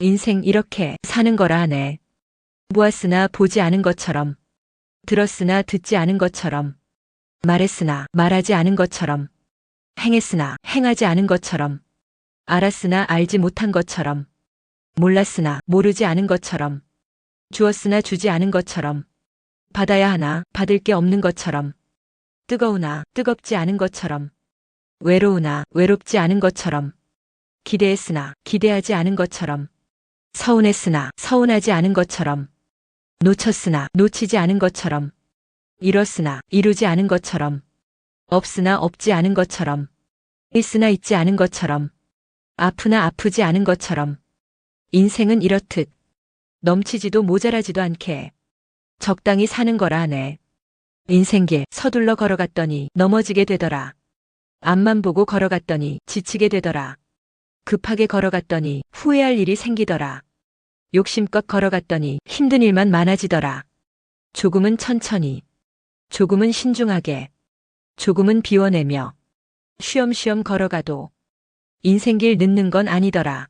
인생 이렇게 사는 거라 하네. 보았으나 보지 않은 것처럼, 들었으나 듣지 않은 것처럼, 말했으나 말하지 않은 것처럼, 행했으나 행하지 않은 것처럼, 알았으나 알지 못한 것처럼, 몰랐으나 모르지 않은 것처럼, 주었으나 주지 않은 것처럼, 받아야 하나 받을 게 없는 것처럼, 뜨거우나 뜨겁지 않은 것처럼, 외로우나 외롭지 않은 것처럼, 기대했으나 기대하지 않은 것처럼, 서운했으나 서운하지 않은 것처럼, 놓쳤으나 놓치지 않은 것처럼, 이뤘으나 이루지 않은 것처럼, 없으나 없지 않은 것처럼, 있으나 있지 않은 것처럼, 아프나 아프지 않은 것처럼, 인생은 이렇듯 넘치지도 모자라지도 않게 적당히 사는 거라 하네. 인생길 서둘러 걸어갔더니 넘어지게 되더라. 앞만 보고 걸어갔더니 지치게 되더라. 급하게 걸어갔더니 후회할 일이 생기더라. 욕심껏 걸어갔더니 힘든 일만 많아지더라. 조금은 천천히, 조금은 신중하게, 조금은 비워내며 쉬엄쉬엄 걸어가도 인생길 늦는 건 아니더라.